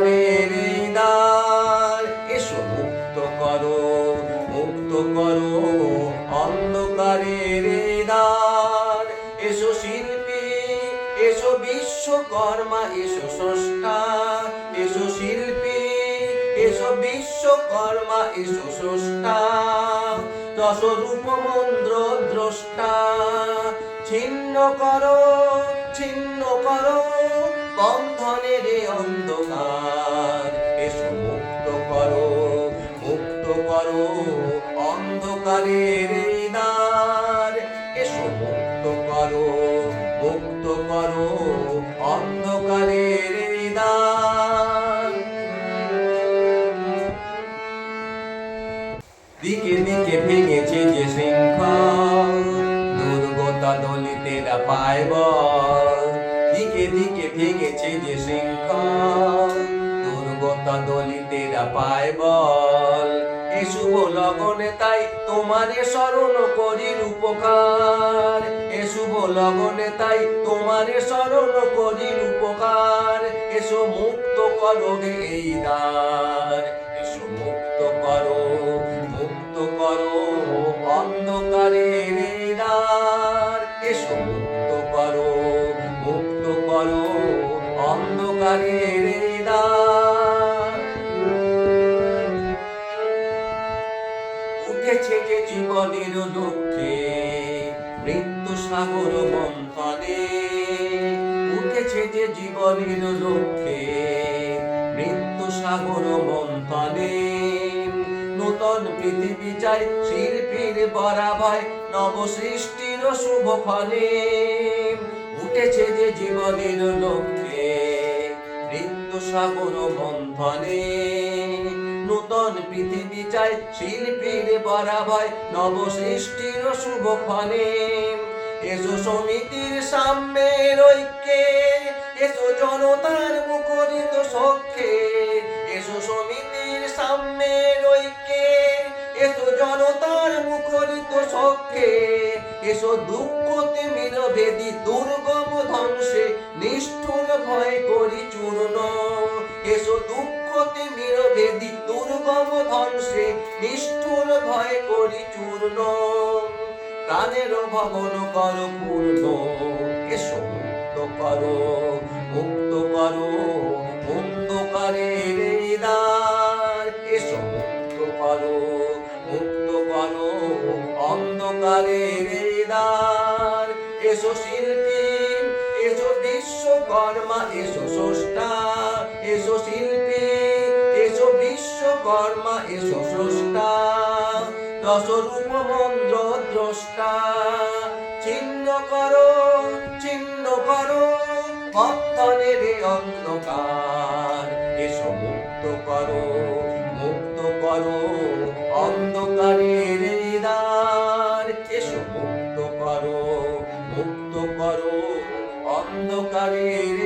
তোমাদের হৃদয় এসো, মুক্ত করো মুক্ত করো, অন্ধকারের হৃদয় এসো শিল্পী, এসো বিশ্বকর্মা, এসো স্রষ্টা। এসো শিল্পী, এসো বিশ্বকর্মা, এসো স্রষ্টা। দশ মন্দ্র দ্রষ্টা। ছিন্ন করো করো অন্ধকারের দ্বার এসো মুক্ত করো মুক্ত করো অন্ধকারের দ্বার দিকে দিকে ভেঙেছে যে শৃঙ্খল, দুর্গতা দলিতেরা পায় বল দিকে দিকে ভেঙেছে যে শৃঙ্খল, দুর্গতা দলিতেরা পায় এ শুভ লগনে তাই তোমারে স্মরণ উপকার এ শুভ লগনে তাই তোমারে স্মরণ এসো মুক্ত করো এই এসো মুক্ত করো মুক্ত করো অন্ধকারের জীবনের লক্ষ্যে মৃত্যু সাগর মন্থনে। উঠেছে যে জীবনের লক্ষ্যে মৃত্যু সাগর মন্থনে। নূতন পৃথিবী চাই, শিল্পীর বরাভয় নব সৃষ্টির শুভ ফলে। উঠেছে যে জীবনের লক্ষ্যে মৃত্যু সাগর মন্থনে। পৃথিবী চাই, শিল্পীর বরাভয় নব সৃষ্টির শুভ ফলে। এসো সমিতির সাম্যের ঐক্যে, এসো জনতার মুখরিত সখ্যে এসো সমিতির সাম্যের ঐক্যে, এসো জনতার মুখরিত সখ্যে এসো দুঃখ তিমির বেদি দুর্গম ধ্বংসে, নিষ্ঠুর ভয় করি চূর্ণ এসো দুঃখ তিমির দুর্গম ধ্বংসে নিষ্ঠুর ভয় করি চূর্ণ প্রাণের ভবন কর পূর্ণ, এসো মুক্ত করো মুক্ত করো অন্ধকারের দ্বার এসো মুক্ত করো মুক্ত করো অন্ধকারের দ্বার এসো শিল্পী, এসো বিশ্বকর্মা এসো স্রষ্টা, এসো শিল্পী। বিশ্বকর্মা এসো স্রষ্টা দ্রষ্টা। চিহ্ন করো চিহ্ন করো অন্ধকার। এসো মুক্ত করো মুক্ত করো, অন্ধকারের দ্বার এসো মুক্ত করো মুক্ত করো, অন্ধকারের